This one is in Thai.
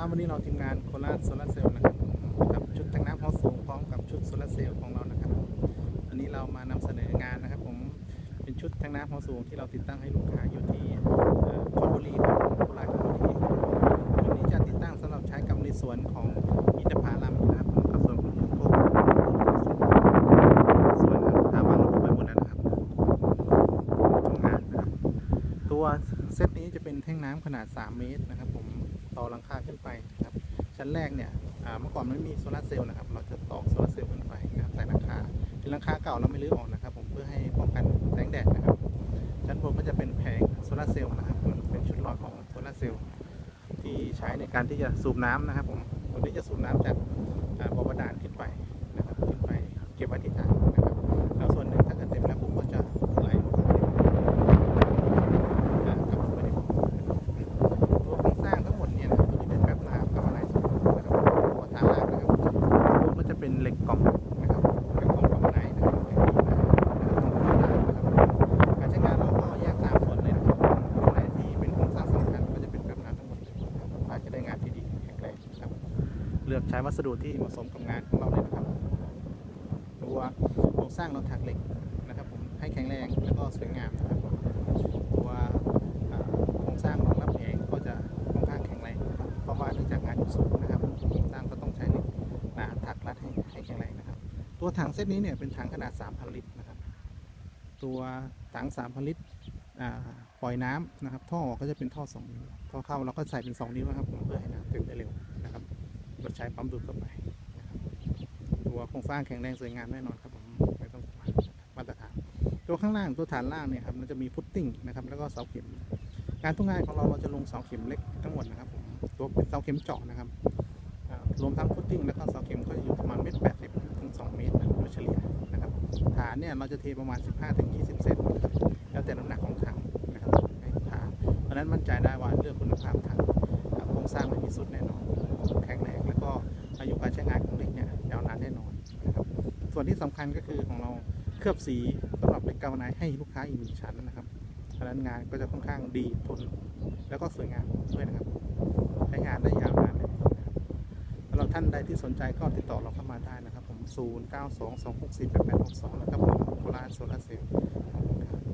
ับวันนี้เราทีมงานโคราชโซลาเซลล์นะครับกับชุดแต่งน้ำห้อสูงพร้อมกับชุดโซลาเซลล์ของเรานะครับวันนี้เรามานำเสนองานนะครับ ผมเป็นชุดแต่งน้ำห้อสูงที่เราติดตั้งให้ลูกค้าอยู่ที่คอนบุรีครับโคราชคอนบุรีชุดนี้จะติดตั้งสำหรับใช้กับในสวนของอินทผลัมนะครับกับสวนของพวกสวนครับถาว่าเราไปหมดแล้วนะครับทำงนนะครับตัวเซตนี้จะเป็นแท่งน้ำขนาด 3 เมตรนะครับผม ต่อหลังคาขึ้นไปนะครับ ชั้นแรกเนี่ยเมื่อก่อนไม่มีโซลาร์เซลล์นะครับ เราจะตอกโซลาร์เซลล์ขึ้นไปนะครับใส่หลังคาที่หลังคาเก่าเราไม่รื้อออกนะครับ ผมเพื่อให้ป้องกันแสงแดดนะครับ ชั้นบนก็จะเป็นแผงโซลาร์เซลล์นะครับเป็นชุดหลอดของโซลาร์เซลล์ที่ใช้ในการที่จะสูบน้ำนะครับผมตัวนี้จะสูบน้ำจากบ่อบาดาลขึ้นไปนะครับขึ้นไปเก็บไว้ที่ถังน เลือกใช้วัสดุที่เหมาะสมกับงานของเราเลยนะครับ ตัวโครงสร้างเราถักเหล็กนะครับ ผมให้แข็งแรงแล้วก็สวยงามนะครับตัวโครงสร้างรองรับแผงก็จะค่อนข้างแข็งแรงเพราะว่าเนื่องจากงานสูงนะครับโครงสร้างก็ต้องใช้เหล็กหนาถักรัดให้ให้แข็งแรงนะครับ ตัวถังเซตนี้เนี่ยเป็นถังขนาด 3,000 ลิตรนะครับ ตัวถัง 3,000 ลิตรอ่าปล่อยน้ำนะครับ ท่อออกก็จะเป็นท่อ2นิ้วท่อเข้าเราก็ใส่เป็น 2 นิ้วนะครับเพื่อให้น้ำเต็มได้เร็วนะครับ เราใช้ปั๊มดูดเข้าไปตัวโครงสร้างแข็งแรงสวยงามแน่นอนครับผมไม่ต้องมาตรฐานตัวข้างล่างตัวฐานล่างเนี่ยครับมันจะมีพุตติ้งนะครับแล้วก็เสาเข็ม การทุ่งงานของเราเราจะลงเสาเข็มเล็กทั้งหมดนะครับผมตัวเป็นเสาเข็มเจาะนะครับรวมทั้งพุตติ้งแล้วก็เสาเข็มก็จะอยู่ประมาณเมตรแปดสิบถึงสองเมตรโดยเฉลี่ยนะครับฐานเนี่ยเราจะเทประมาณ 15ถึง20 เซนแล้วแต่น้ำหนักของถังนะครับให้ฐานเพราะนั้นมั่นใจได้ว่าเรื่องคุณภาพถังโครงสร้างไม่มีสุดแน่นอน ส่วนที่สำคัญก็คือของเราเคลือบสีสำหรับเป็นกาวไนให้ลูกค้าอีกหนึ่งชั้นนะครับพนักงานก็จะค่อนข้างดีทนแล้วก็สวยงามด้วยนะครับ ใช้งานได้ยาวนานเลยนะครับสำหรับท่านใดที่สนใจก็ติดต่อเราเข้ามาได้นะครับ ผม 0 9 2 2 6 4 8 8 6 2 นะครับผมโคราชโซลาเซลล์